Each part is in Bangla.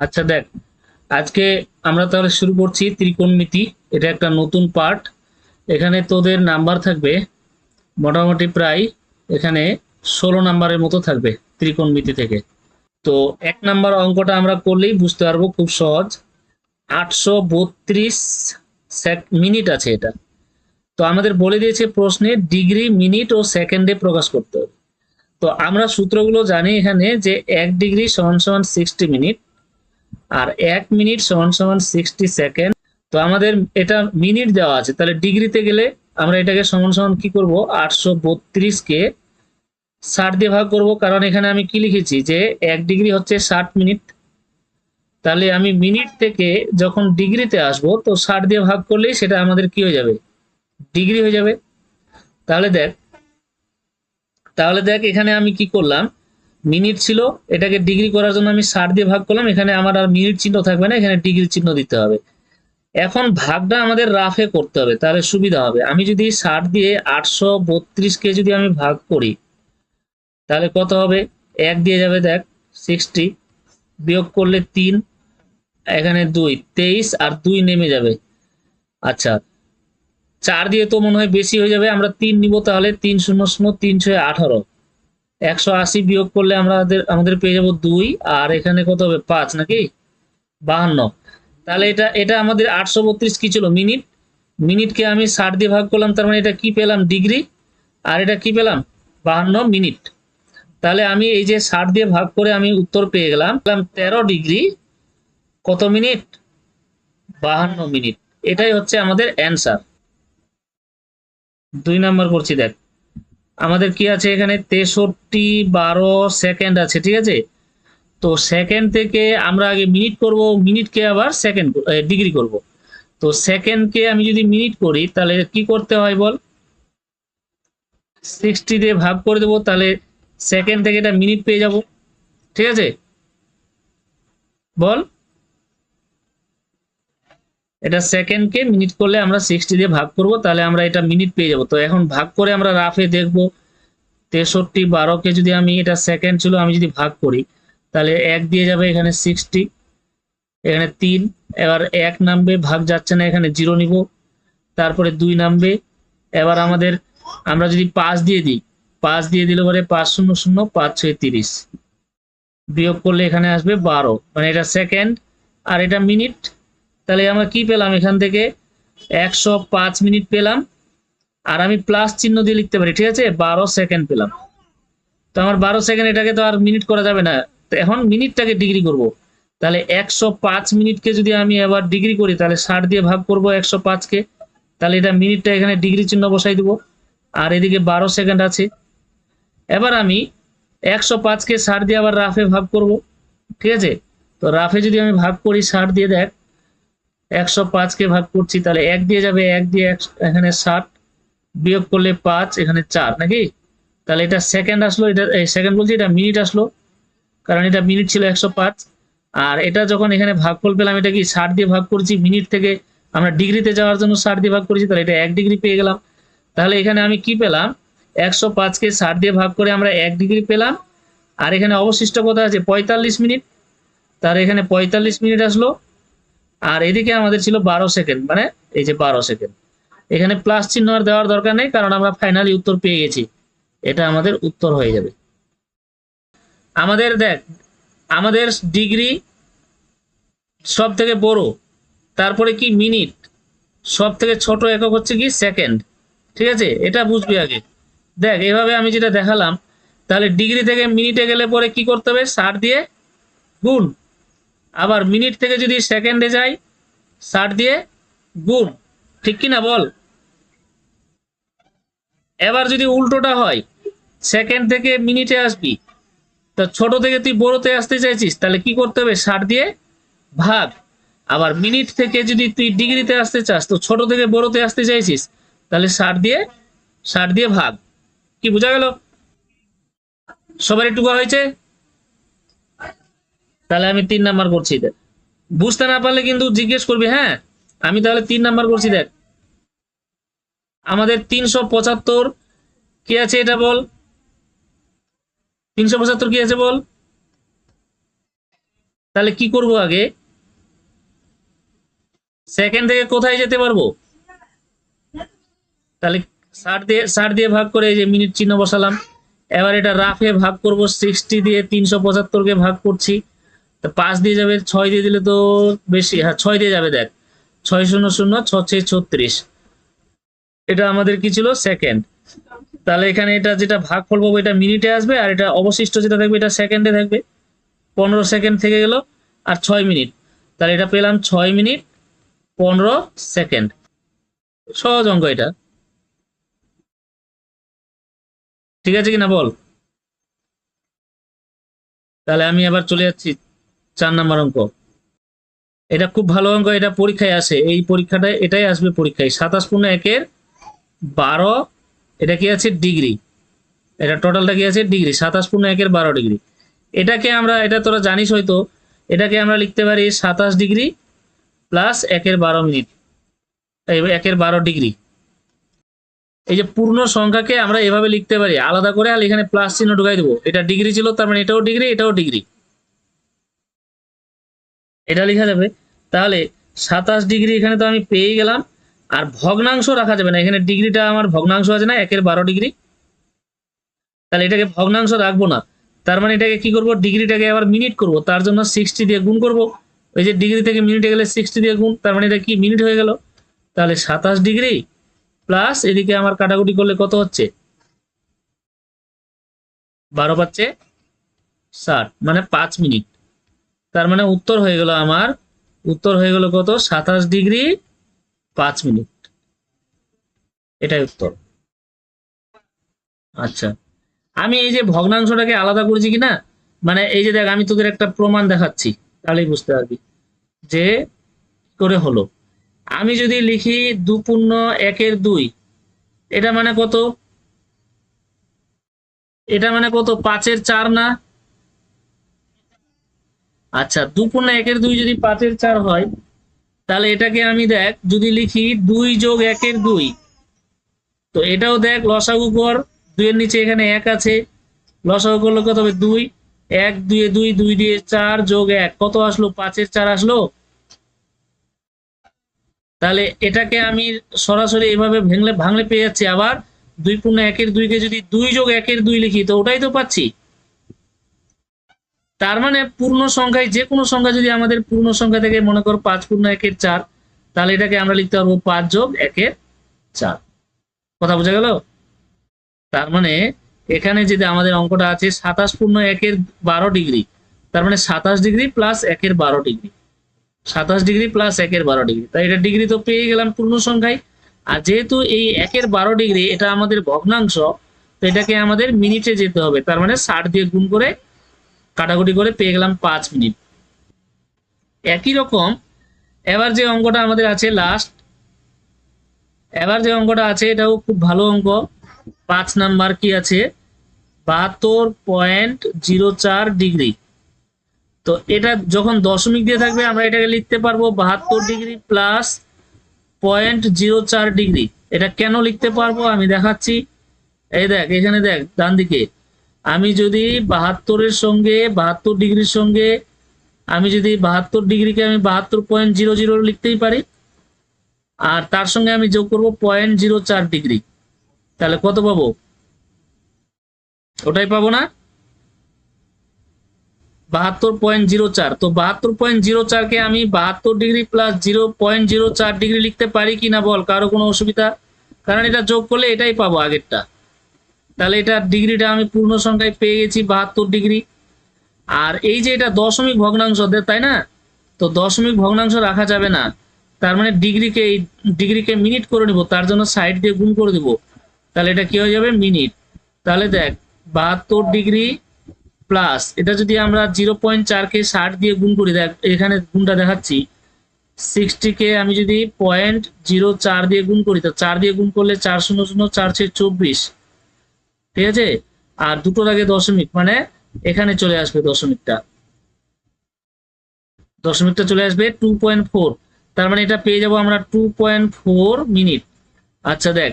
আচ্ছা দেখ, আজকে আমরা তাহলে শুরু করছি ত্রিকোণমিতি, এটা একটা নতুন পার্ট। এখানে তোদের নাম্বার থাকবে মোটামুটি প্রায় এখানে ষোলো নাম্বারের মতো থাকবে ত্রিকোণমিতি থেকে। তো এক নাম্বার অঙ্কটা আমরা করলেই বুঝতে পারব খুব সহজ। আটশো বত্রিশ মিনিট আছে এটা। তো আমাদের বলে দিয়েছে প্রশ্নে ডিগ্রি, মিনিট ও সেকেন্ডে প্রকাশ করতে হবে। তো আমরা সূত্রগুলো জানি এখানে যে এক ডিগ্রি সমান সমান সিক্সটি মিনিট আর এক মিনিট সমান সমান সিক্সটি সেকেন্ড তো আমাদের এটা মিনিট দেওয়া আছে। তাহলে ডিগ্রিতে গেলে আমরা এটাকে সমান সমান কি করব? আটশো বত্রিশকে ষাট দিয়ে ভাগ করব। কারণ এখানে আমি কি লিখেছি? যে এক ডিগ্রি হচ্ছে ষাট মিনিট তাহলে আমি মিনিট থেকে যখন ডিগ্রিতে আসব, তো ষাট দিয়ে ভাগ করলেই সেটা আমাদের কি হয়ে যাবে? ডিগ্রি হয়ে যাবে। তাহলে দেখ তাহলে দেখ এখানে আমি কি করলাম? মিনিট ছিল, এটাকে ডিগ্রি করার জন্য আমি ষাট দিয়ে ভাগ করলাম, এখানে আমার আর মিনিট চিহ্ন থাকবে না, এখানে ডিগ্রি চিহ্ন দিতে হবে। এখন ভাগটা আমাদের রাফে করতে হবে, তাহলে সুবিধা হবে। আমি যদি ষাট দিয়ে আটশো বত্রিশকে যদি আমি ভাগ করি, তাহলে কত হবে? এক দিয়ে যাবে দেখ সিক্সটি বিয়োগ করলে তিন, এখানে দুই, তেইশ আর দুই নেমে যাবে। আচ্ছা চার দিয়ে তো মনে হয় বেশি হয়ে যাবে, আমরা তিন নিব তাহলে তিন শূন্য শূন্য তিন ছয় আঠারো। একশো আশি বিয়োগ করলে আমাদের আমাদের পেয়ে যাব দুই, আর এখানে কত হবে? পাঁচ নাকি? বাহান্ন। তাহলে এটা এটা আমাদের আটশো বত্রিশ কি ছিল? মিনিট। মিনিটকে আমি ষাট দিয়ে ভাগ করলাম, তার মানে এটা কি পেলাম? ডিগ্রি। আর এটা কি পেলাম? বাহান্ন মিনিট। তাহলে আমি এই যে ষাট দিয়ে ভাগ করে আমি উত্তর পেয়ে গেলাম তেরো ডিগ্রি। কত মিনিট? বাহান্ন মিনিট। এটাই হচ্ছে আমাদের অ্যান্সার। দুই নাম্বার করছি দেখ। আমাদের কি আছে এখানে? তেষট্টি বারো সেকেন্ড আছে, ঠিক আছে? তো সেকেন্ড থেকে আমরা আগে মিনিট করব মিনিটকে আবার সেকেন্ড ডিগ্রি করব। তো সেকেন্ডকে আমি যদি মিনিট করি, তাহলে কি করতে হয় বল? সিক্সটি দিয়ে ভাগ করে দেবো, তাহলে সেকেন্ড থেকে এটা মিনিট পেয়ে যাব, ঠিক আছে? বল? এটা সেকেন্ডকে মিনিট করলে আমরা সিক্সটি দিয়ে ভাগ করব, তাহলে আমরা এটা মিনিট পেয়ে যাব। তো এখন ভাগ করে আমরা রাফে দেখব, তেষট্টি বারোকে যদি আমি, এটা সেকেন্ড ছিল, আমি যদি ভাগ করি, তাহলে এক দিয়ে যাবে এখানে সিক্সটি এখানে তিন, এবার এক নামবে, ভাগ যাচ্ছে না, এখানে জিরো নিব, তারপরে দুই নামবে, এবার আমাদের, আমরা যদি পাঁচ দিয়ে দিই, পাঁচ দিয়ে দিলে পরে পাঁচ শূন্য শূন্য, পাঁচ ছয় তিরিশ। বিয়োগ করলে এখানে আসবে বারো মানে এটা সেকেন্ড আর এটা মিনিট তাহলে আমরা কি পেলাম? এখান থেকে একশো পাঁচ মিনিট পেলাম। আর আমি প্লাস চিহ্ন দিয়ে লিখতে পারি, ঠিক আছে? বারো সেকেন্ড পেলাম। তো আমার বারো সেকেন্ড এটাকে তো আর মিনিট করা যাবে না। তো এখন মিনিটটাকে ডিগ্রি করব। তাহলে একশো পাঁচ মিনিটকে যদি আমি আবার ডিগ্রি করি, তাহলে ষাট দিয়ে ভাগ করব একশো পাঁচকে। তাহলে এটা মিনিটটা এখানে ডিগ্রি চিহ্ন বসাই দিব। আর এদিকে বারো সেকেন্ড আছে। এবার আমি একশো পাঁচকে ষাট দিয়ে আবার রাফে ভাগ করব, ঠিক আছে? তো রাফে যদি আমি ভাগ করি, ষাট দিয়ে দেখ একশো পাঁচকে ভাগ করছি, তাহলে এক দিয়ে যাবে, এক দিয়ে এখানে ষাট বিয়োগ করলে পাঁচ, এখানে চার, নাকি? তাহলে এটা সেকেন্ড আসলো, এটা সেকেন্ড বলছি, এটা মিনিট আসলো, কারণ এটা মিনিট ছিল একশো পাঁচ। আর এটা যখন এখানে ভাগফল পেলাম, এটা কি ষাট দিয়ে ভাগ করছি? মিনিট থেকে আমরা ডিগ্রিতে যাওয়ার জন্য ষাট দিয়ে ভাগ করেছি, তাহলে এটা এক ডিগ্রি পেয়ে গেলাম। তাহলে এখানে আমি কি পেলাম? একশো পাঁচকে ষাট দিয়ে ভাগ করে আমরা এক ডিগ্রি পেলাম। আর এখানে অবশিষ্ট কথা আছে, পঁয়তাল্লিশ মিনিট তার এখানে পঁয়তাল্লিশ মিনিট আসলো। আর এদিকে আমাদের ছিল বারো সেকেন্ড মানে এই যে বারো সেকেন্ড এখানে প্লাস চিহ্ন আর দেওয়ার দরকার নেই, কারণ আমরা ফাইনালি উত্তর পেয়ে গেছি। এটা আমাদের উত্তর হয়ে যাবে। আমাদের দেখ, আমাদের ডিগ্রি সব থেকে বড়, তারপরে কি মিনিট সব থেকে ছোট একক হচ্ছে কি সেকেন্ড ঠিক আছে? এটা বুঝবি আগে। দেখ, এভাবে আমি যেটা দেখালাম, তাহলে ডিগ্রি থেকে মিনিটে গেলে পরে কি করতে হবে? ষাট দিয়ে গুণ। আবার মিনিট থেকে যদি সেকেন্ডে যাই, ষাট দিয়ে গুণ, ঠিক কি না বল? এবার যদি উল্টোটা হয়, সেকেন্ড থেকে মিনিটে আসবি, তো ছোট থেকে তুই বড়তে আসতে চাইছিস, তাহলে কি করতে হবে? ষাট দিয়ে ভাগ। আবার মিনিট থেকে যদি তুই ডিগ্রিতে আসতে চাস, তো ছোট থেকে বড়তে আসতে চাইছিস, তাহলে ষাট দিয়ে ষাট দিয়ে ভাগ। কি বোঝা গেল? সবার একটু হয়েছে? তাহলে আমি তিন নাম্বার করছি, দেখ। বুঝতে না পারলে কিন্তু জিজ্ঞেস করবি হ্যাঁ? আমি তাহলে তিন নাম্বার করছি, দেখ। আমাদের তিনশো পঁচাত্তর কি আছে এটা বল? তিনশো পঁচাত্তর কি আছে বল? তাহলে কি করব আগে? সেকেন্ড থেকে কোথায় যেতে পারব? তাহলে ষাট দিয়ে ষাট দিয়ে ভাগ করে এই যে মিনিট চিহ্ন বসালাম। এবার এটা রাফে ভাগ করব সিক্সটি দিয়ে তিনশো পঁচাত্তরকে ভাগ করছি। পাঁচ দিয়ে যাবে, ছয় দিয়ে দিলে তো বেশি হ্যাঁ ছয় দিয়ে যাবে দেখ। ছয় শূন্য শূন্য ছত্রিশ। এটা আমাদের কি ছিল? সেকেন্ড তাহলে এখানে এটা যেটা ভাগ ফল পাবো এটা মিনিটে আসবে, আর এটা অবশিষ্ট যেটা থাকবে, এটা সেকেন্ডে থাকবে। পনেরো সেকেন্ড থেকে গেল, আর ছয় মিনিট। তাহলে এটা পেলাম ছয় মিনিট, পনেরো সেকেন্ড সহজ অঙ্ক এটা। ঠিক আছে কিনা বল? তাহলে আমি আবার চলে যাচ্ছি। চার নাম্বার অঙ্ক। এটা খুব ভালো অঙ্ক, এটা পরীক্ষায় আসে। এই পরীক্ষাটা, এটাই আসবে পরীক্ষায়। সাতাশ পূর্ণ একের বারো, এটা কি আছে? ডিগ্রি। এটা টোটালটা কি আছে? ডিগ্রি। সাতাশ পূর্ণ একের বারো ডিগ্রি। এটাকে আমরা, এটা তোরা জানিস হয়তো, এটাকে আমরা লিখতে পারি সাতাশ ডিগ্রি প্লাস একের বারো মিনিট। একের বারো ডিগ্রি। এই যে পূর্ণ সংখ্যাকে আমরা এভাবে লিখতে পারি। আলাদা করে, আর এখানে প্লাস চিহ্ন ঢুকাই দেবো। এটা ডিগ্রি ছিল, তার মানে এটাও ডিগ্রি এটাও ডিগ্রি। এটা লেখা যাবে। তাহলে সাতাশ ডিগ্রি এখানে তো আমি পেয়ে গেলাম। আর ভগ্নাংশ রাখা যাবে না। এখানে ডিগ্রিটা আমার ভগ্নাংশ আছে না, একের বারো ডিগ্রি। তাহলে এটাকে ভগ্নাংশ রাখব না। তার মানে এটাকে কি করব? ডিগ্রিটাকে আবার মিনিট করব। তার জন্য সিক্সটি দিয়ে গুণ করব। ওই যে ডিগ্রি থেকে মিনিটে গেলে সিক্সটি দিয়ে গুণ, তার মানে এটা কি মিনিট হয়ে গেল? তাহলে সাতাশ ডিগ্রি প্লাস এদিকে আমার কাটাকুটি করলে কত হচ্ছে? বারো পাচ্ছে ষাট মানে পাঁচ মিনিট তার মানে উত্তর হয়ে গেল আমার, উত্তর হয়ে গেল কত? সাতাশ ডিগ্রি পাঁচ মিনিট। এটাই উত্তর। আচ্ছা। আমি এই যে ভগ্নাংশটাকে আলাদা করেছি কিনা মানে এই যে দেখ, আমি তোদের একটা প্রমাণ দেখাচ্ছি, তাহলেই বুঝতে পারবি যে করে হলো। আমি যদি লিখি দু পূর্ণ একের দুই, এটা মানে কত? এটা মানে কত? পাঁচের চার না? আচ্ছা দু পূর্ণ একের দুই যদি পাঁচের চার হয়, তাহলে এটাকে আমি দেখ, যদি লিখি দুই যোগ একের দুই, তো এটাও দেখ, লসাগু কর, দুইয়ের নিচে এখানে এক আছে, লসাগু করলে কত হবে? দুই, এক দুয়ে দুই দুই দিয়ে চার যোগ এক, কত আসলো? পাঁচের চার আসলো? তাহলে এটাকে আমি সরাসরি এভাবে ভেঙলে, ভাঙলে পেয়ে যাচ্ছি। আবার দুই পূর্ণ একের দুইকে যদি দুই যোগ একের দুই লিখি, তো ওটাই তো পাচ্ছি। তার মানে পূর্ণ সংখ্যায়, যে কোনো সংখ্যা যদি আমাদের পূর্ণ সংখ্যা থেকে মনে করো পাঁচ পূর্ণ একের চার, তাহলে এটাকে আমরা লিখতে পারব পাঁচ যোগ একের চার। কথা বোঝা গেল? তার মানে এখানে যদি আমাদের অঙ্কটা আছে সাতাশ পূর্ণ একের বারো ডিগ্রি, তার মানে সাতাশ ডিগ্রি প্লাস একের বারো ডিগ্রি। সাতাশ ডিগ্রি প্লাস একের বারো ডিগ্রি। তাই এটা ডিগ্রি তো পেয়ে গেলাম পূর্ণ সংখ্যায়। আর যেহেতু এই একের বারো ডিগ্রি, এটা আমাদের ভগ্নাংশ, তো এটাকে আমাদের মিনিটে যেতে হবে। তার মানে ষাট দিয়ে গুণ করে কাটাকুটি করে পেয়ে গেলাম পাঁচ মিনিট। একই রকম, এবার যে অঙ্কটা আমাদের আছে লাস্ট এবার যে অঙ্কটা আছে এটাও খুব ভালো অঙ্ক। পাঁচ নাম্বার কি আছে? বাহাত্তর পয়েন্ট জিরো চার ডিগ্রি তো এটা যখন দশমিক দিয়ে থাকবে, আমরা এটাকে লিখতে পারব বাহাত্তর ডিগ্রি প্লাস পয়েন্ট জিরো চার ডিগ্রি এটা কেন লিখতে পারব আমি দেখাচ্ছি। এই দেখ, এখানে দেখ ডান দিকে আমি যদি বাহাত্তরের সঙ্গে, বাহাত্তর ডিগ্রির সঙ্গে, আমি যদি বাহাত্তর ডিগ্রিকে আমি বাহাত্তর পয়েন্ট জিরো জিরো লিখতেই পারি, আর তার সঙ্গে আমি যোগ করব পয়েন্ট জিরো চার ডিগ্রি, তাহলে কত পাবো? ওটাই পাবো না? বাহাত্তর পয়েন্ট জিরো চার, তো বাহাত্তর পয়েন্ট জিরো চারকে আমি বাহাত্তর degree plus zero point zero চার ডিগ্রি লিখতে পারি কি না বল? কারও কোনো অসুবিধা? কারণ এটা যোগ করলে এটাই পাবো আগেরটা। তাহলে এটা ডিগ্রিটা আমি পূর্ণ সংখ্যায় পেয়ে গেছি বাহাত্তর ডিগ্রি। আর এই যে এটা দশমিক ভগ্নাংশ তাই না? তো দশমিক ভগ্নাংশ রাখা যাবে না। তার মানে ডিগ্রিকে এই ডিগ্রিকে মিনিট করে নিব, তার জন্য সাইড দিয়ে গুণ করে দিব। তাহলে এটা কি হয়ে যাবে? মিনিট। তাহলে দেখ, বাহাত্তর ডিগ্রি প্লাস, এটা যদি আমরা জিরো পয়েন্ট চারকে ষাট দিয়ে গুণ করি, দেখ, এখানে গুণটা দেখাচ্ছি। সিক্সটিকে আমি যদি পয়েন্ট জিরো চার দিয়ে গুণ করি, তো চার দিয়ে গুণ করলে চার শূন্য শূন্য চার ছয় চব্বিশ। ঠিক আছে? আর দুটোর আগে দশমিক মানে এখানে চলে আসবে দশমিকটা। দশমিকটা চলে আসবে টু পয়েন্ট ফোর তার মানে এটা পেয়ে যাব আমরা টু পয়েন্ট ফোর মিনিট। আচ্ছা দেখ,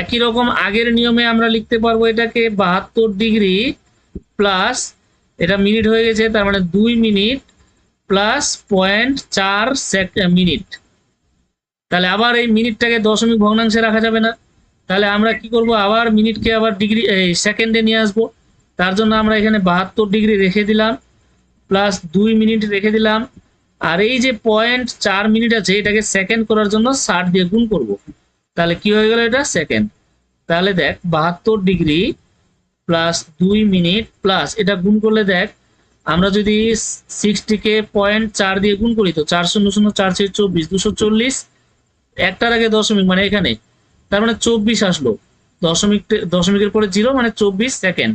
একই রকম আগের নিয়মে আমরা লিখতে পারব এটাকে বাহাত্তর ডিগ্রি প্লাস এটা মিনিট হয়ে গেছে, তার মানে দুই মিনিট প্লাস পয়েন্ট চার মিনিট। তাহলে আবার এই মিনিটটাকে দশমিক ভগ্নাংশে রাখা যাবে না। তাহলে আমরা কি করব? আবার মিনিটকে আবার ডিগ্রি এই সেকেন্ডে নিয়ে আসব। তার জন্য আমরা এখানে বাহাত্তর ডিগ্রি রেখে দিলাম প্লাস দুই মিনিট রেখে দিলাম। আর এই যে পয়েন্ট চার মিনিট আছে, এটাকে সেকেন্ড করার জন্য ষাট দিয়ে গুণ করব। তাহলে কি হয়ে গেল এটা? সেকেন্ড তাহলে দেখ, বাহাত্তর ডিগ্রি প্লাস দুই মিনিট প্লাস এটা গুণ করলে দেখ, আমরা যদি সিক্সটিকে পয়েন্ট চার দিয়ে গুণ করি, তো চার শূন্য শূন্য চার চব্বিশ দুশো চল্লিশ, একটার আগে দশমিক মানে এখানে তার মানে চব্বিশ আসলো। দশমিক দশমিকের পরে জিরো মানে চব্বিশ সেকেন্ড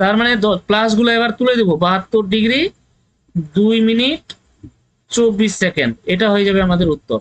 তার মানে প্লাসগুলো এবার তুলে দেবো, বাহাত্তর ডিগ্রি দুই মিনিট চব্বিশ সেকেন্ড এটা হয়ে যাবে আমাদের উত্তর।